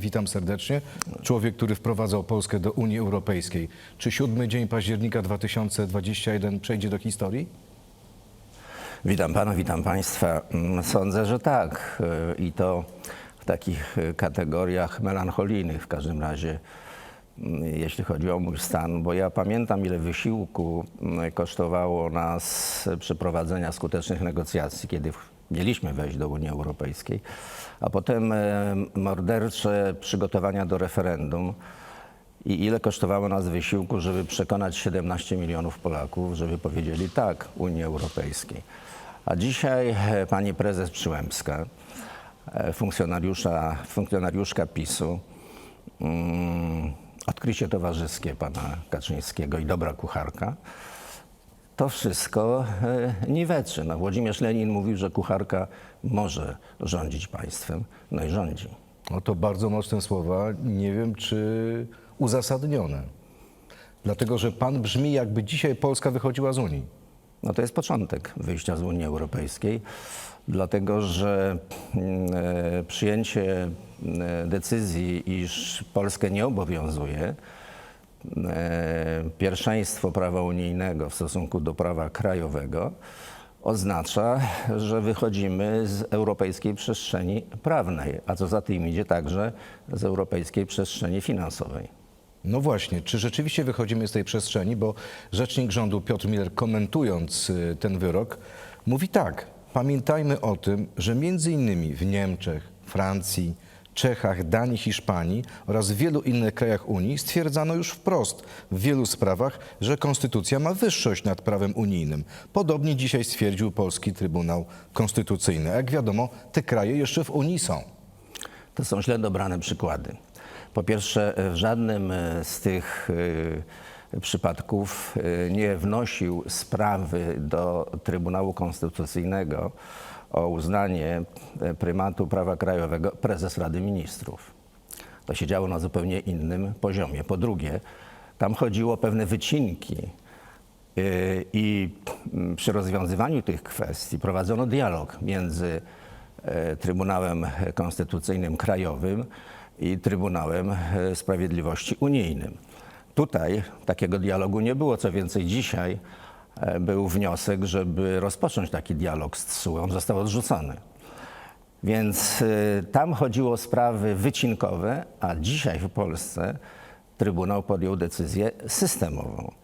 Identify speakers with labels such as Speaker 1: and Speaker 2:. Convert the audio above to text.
Speaker 1: Witam serdecznie. Człowiek, który wprowadzał Polskę do Unii Europejskiej. Czy siódmy dzień października 2021 przejdzie do historii?
Speaker 2: Witam pana, witam państwa. Mm, Sądzę, że tak. Y, I to w takich y, kategoriach melancholijnych w każdym razie, mm, jeśli chodzi o mój stan, bo ja pamiętam, ile wysiłku mm, kosztowało nas przeprowadzenia skutecznych negocjacji, kiedy mieliśmy wejść do Unii Europejskiej, a potem e, mordercze przygotowania do referendum. I ile kosztowało nas wysiłku, żeby przekonać 17 milionów Polaków, żeby powiedzieli tak Unii Europejskiej. A dzisiaj e, pani prezes Przyłębska, e, funkcjonariusza, funkcjonariuszka PiSu, mm, odkrycie towarzyskie pana Kaczyńskiego i dobra kucharka, to wszystko e, niweczy. No, Włodzimierz Lenin mówił, że kucharka może rządzić państwem, no i rządzi.
Speaker 1: No to bardzo mocne słowa. Nie wiem, czy uzasadnione. Dlatego, że pan brzmi, jakby dzisiaj Polska wychodziła z Unii.
Speaker 2: No to jest początek wyjścia z Unii Europejskiej, dlatego że mm, e, przyjęcie e, decyzji, iż Polskę nie obowiązuje pierwszeństwo prawa unijnego w stosunku do prawa krajowego, oznacza, że wychodzimy z europejskiej przestrzeni prawnej, a co za tym idzie także z europejskiej przestrzeni finansowej.
Speaker 1: No właśnie, czy rzeczywiście wychodzimy z tej przestrzeni, bo rzecznik rządu Piotr Miller komentując y, ten wyrok mówi tak, pamiętajmy o tym, że między innymi w Niemczech, Francji, Czechach, Danii, Hiszpanii oraz w wielu innych krajach Unii stwierdzano już wprost w wielu sprawach, że konstytucja ma wyższość nad prawem unijnym. Podobnie dzisiaj stwierdził polski Trybunał Konstytucyjny. Jak wiadomo, te kraje jeszcze w Unii są.
Speaker 2: To są źle dobrane przykłady. Po pierwsze, w żadnym e, z tych e, przypadków e, nie wnosił sprawy do Trybunału Konstytucyjnego o uznanie e, prymatu prawa krajowego prezes Rady Ministrów. To się działo na zupełnie innym poziomie. Po drugie, tam chodziło o pewne wycinki Yy, I mm, przy rozwiązywaniu tych kwestii prowadzono dialog między e, Trybunałem Konstytucyjnym Krajowym i Trybunałem e, Sprawiedliwości Unijnym. Tutaj takiego dialogu nie było. Co więcej, dzisiaj e, był wniosek, żeby rozpocząć taki dialog z TSUE. On został odrzucony. Więc y, tam chodziło o sprawy wycinkowe, a dzisiaj w Polsce Trybunał podjął decyzję systemową.